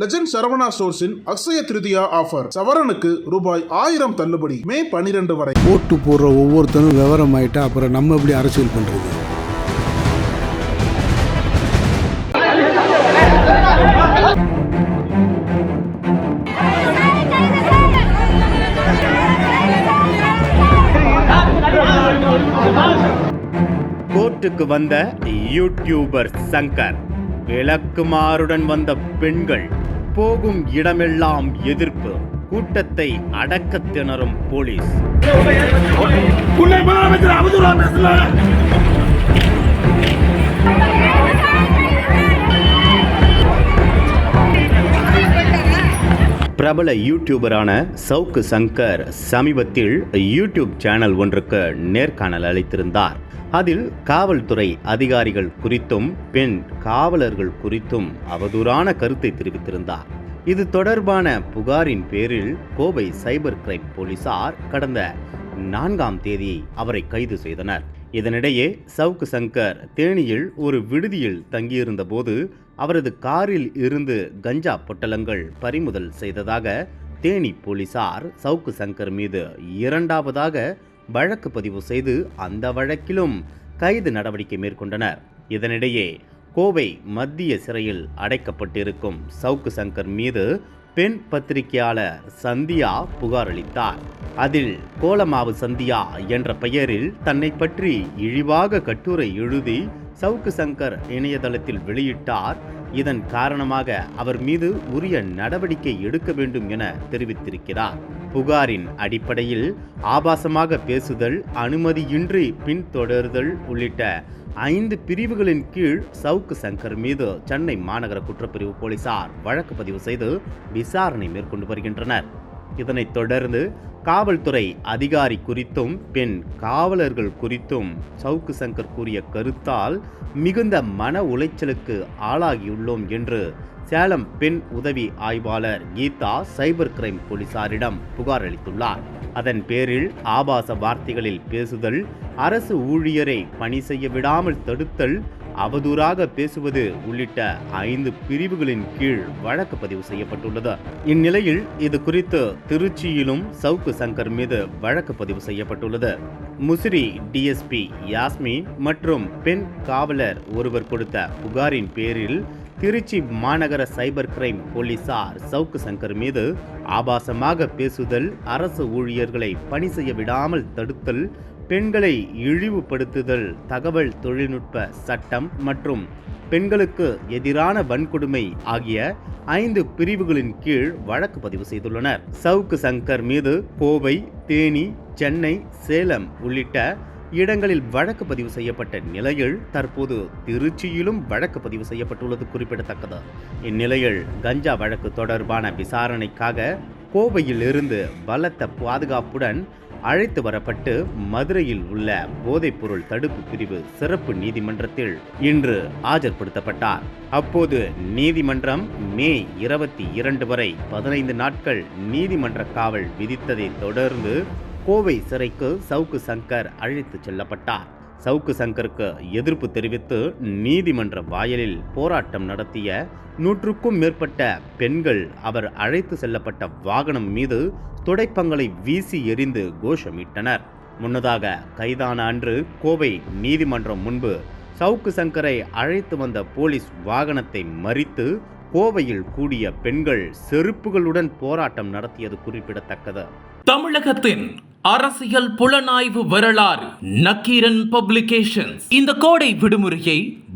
Legend Saravana ஸ்டோர்ஸின் Akshaya Tritiya offer சவரனுக்கு ரூபாய் ஆயிரம் தள்ளுபடி. மே பனிரெண்டு வரை. ஓட்டு போடுற ஒவ்வொருத்தரும் விவரம் ஆயிட்டா அப்புறம் நம்ம எப்படி அரசியல் பண்றது? கோர்ட்டுக்கு வந்த யூடியூபர் சங்கர் விளக்குமாறுடன் வந்த பெண்கள் போகும் இடமெல்லாம் எதிர்ப்பு. கூட்டத்தை அடக்க திணறும் போலீஸ். பிரபல யூடியூபரான சவுக்கு சங்கர் சமீபத்தில் யூடியூப் சேனல் ஒன்றுக்கு நேர்காணல் அளித்திருந்தார். அதில் காவல்துறை அதிகாரிகள் குறித்தும் பெண் காவலர்கள் குறித்தும் அவதூறான கருத்தை தெரிவித்திருந்தார். இது தொடர்பான புகாரின் பேரில் கோவை சைபர் கிரைம் போலீசார் கடந்த நான்காம் தேதி அவரை கைது செய்தனர். இதனிடையே சவுக்கு சங்கர் தேனியில் ஒரு விடுதியில் தங்கியிருந்தபோது அவரது காரில் இருந்து கஞ்சா பொட்டலங்கள் பறிமுதல் செய்ததாக தேனி போலீசார் சவுக்கு சங்கர் மீது இரண்டாவதாக வழக்கு பதிவு செய்து அந்த வழக்கிலும் கைது நடவடிக்கை மேற்கொண்டனர். இதனிடையே கோவை மத்திய சிறையில் அடைக்கப்பட்டிருக்கும் சவுக்கு சங்கர் மீது பெண் பத்திரிகையாளர் சந்தியா புகார் அளித்தார். அதில் கோலமாவு சந்தியா என்ற பெயரில் தன்னை பற்றி இழிவாக கட்டுரை எழுதி சவுக்கு சங்கர் இணையதளத்தில் வெளியிட்டார். இதன் காரணமாக அவர் மீது உரிய நடவடிக்கை எடுக்க வேண்டும் என தெரிவித்திருக்கிறார். புகாரின் அடிப்படையில் ஆபாசமாக பேசுதல் அனுமதியின்றி பின்தொடர்தல் உள்ளிட்ட ஐந்து பிரிவுகளின் கீழ் சவுக்கு சங்கர் மீது சென்னை மாநகர குற்றப்பிரிவு போலீசார் வழக்கு பதிவு செய்து விசாரணை மேற்கொண்டு வருகின்றனர். இதனைத் தொடர்ந்து காவல்துறை அதிகாரி குறித்தும் பெண் காவலர்கள் குறித்தும் சவுக்கு சங்கர் கூறிய கருத்தால் மிகுந்த மன உளைச்சலுக்கு ஆளாகியுள்ளோம் என்று சேலம் பெண் உதவி ஆய்வாளர் கீதா சைபர் கிரைம் போலீசாரிடம் புகார் அளித்துள்ளார். அதன் பேரில் ஆபாச வார்த்தைகளில் பேசுதல் அரசு ஊழியரை பணி செய்ய விடாமல் தடுத்தல் அவதூறாக பேசுவது உள்ளிட்ட ஐந்து பிரிவுகளின் கீழ் வழக்கு பதிவு செய்யப்பட்டுள்ளது. இந்நிலையில் இது குறித்து திருச்சியிலும் சவுக்கு சங்கர் மீது வழக்கு பதிவு செய்யப்பட்டுள்ளது. முசிறி டிஎஸ்பி யாஸ்மி மற்றும் பெண் காவலர் ஒருவர் கொடுத்த புகாரின் பேரில் திருச்சி மாநகர சைபர் கிரைம் போலீசார் சவுக்கு சங்கர் மீது ஆபாசமாக பேசுதல் அரசு ஊழியர்களை பணி செய்ய விடாமல் தடுத்தல் பெண்களை இழிவுபடுத்துதல் தகவல் தொழில்நுட்ப சட்டம் மற்றும் பெண்களுக்கு எதிரான வன்கொடுமை ஆகிய ஐந்து பிரிவுகளின் கீழ் வழக்கு பதிவு செய்துள்ளனர். சவுக்கு சங்கர் மீது கோவை தேனி சென்னை சேலம் உள்ளிட்ட இடங்களில் வழக்கு பதிவு செய்யப்பட்ட நிலையில் தற்போது திருச்சியிலும் வழக்கு பதிவு செய்யப்பட்டுள்ளது குறிப்பிடத்தக்கது. இந்நிலையில் கஞ்சா வழக்கு தொடர்பான விசாரணைக்காக கோவையில் இருந்து பலத்த பாதுகாப்புடன் அழைத்து வரப்பட்டு மதுரையில் உள்ள போதைப்பொருள் தடுப்பு பிரிவு சிறப்பு நீதிமன்றத்தில் இன்று ஆஜர்படுத்தப்பட்டார். அப்போது நீதிமன்றம் மே இருபத்தி இரண்டு வரை பதினைந்து நாட்கள் நீதிமன்ற காவல் விதித்ததை தொடர்ந்து கோவை சிறைக்கு சவுக்கு சங்கர் அழைத்து செல்லப்பட்டார். சவுக்கு சங்கருக்கு எதிர்ப்பு தெரிவித்து நீதிமன்ற வாயலில் போராட்டம் நடத்திய நூற்றுக்கும் மேற்பட்ட பெண்கள் அவர் அழைத்து செல்லப்பட்ட வாகனம் மீது துடைப்பங்களை வீசி எறிந்து கோஷமிட்டனர். முன்னதாக கைதான அன்று கோவை நீதிமன்றம் முன்பு சவுக்கு சங்கரை அழைத்து வந்த போலீஸ் வாகனத்தை மறித்து கோவையில் கூடிய பெண்கள் செருப்புகளுடன் போராட்டம் நடத்தியது குறிப்பிடத்தக்கது. தமிழகத்தின் அரசியல் புலனாய்வு வரலாறு நக்கீரன் பப்ளிகேஷன்ஸ். இந்த கோடை விடுமுறையை